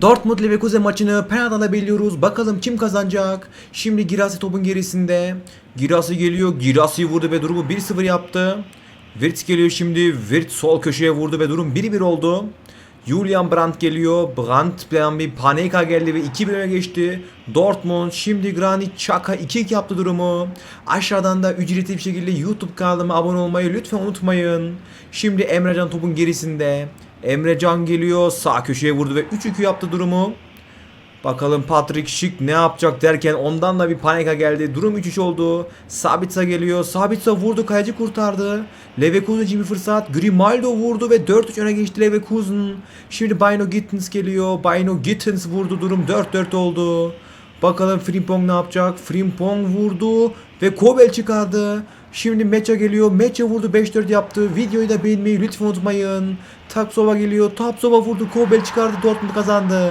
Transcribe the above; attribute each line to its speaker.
Speaker 1: Dortmund Leverkusen maçını penaltıla belirliyoruz. Bakalım kim kazanacak? Şimdi Girassi topun gerisinde. Girassi geliyor. Girassi vurdu ve durumu 1-0 yaptı. Wirtz geliyor şimdi. Wirtz sol köşeye vurdu ve durum 1-1 oldu. Julian Brandt geliyor. Brandt'den bir Paneka geldi ve 2 1 geçti. Dortmund şimdi Granit Xhaka 2-2 yaptı durumu. Aşağıdan da ücretli bir şekilde YouTube kanalıma abone olmayı lütfen unutmayın. Şimdi Emrecan topun gerisinde. Emrecan geliyor. Sağ köşeye vurdu ve 3-2 yaptı durumu. Bakalım Patrick Schick ne yapacak derken ondan da bir panika geldi. Durum 3-3 oldu. Sabitza geliyor. Sabitza vurdu kaleci kurtardı. Leverkusen için bir fırsat. Grimaldo vurdu ve 4-3 öne geçti Leverkusen. Şimdi Bino Gittens geliyor. Bino Gittens vurdu. Durum 4-4 oldu. Bakalım Frimpong ne yapacak? Frimpong vurdu ve Kobel çıkardı. Şimdi Meça geliyor. Meça vurdu 5-4 yaptı. Videoyu da beğenmeyi lütfen unutmayın. Tapsova geliyor. Tapsova vurdu. Kobel çıkardı. Dortmund kazandı.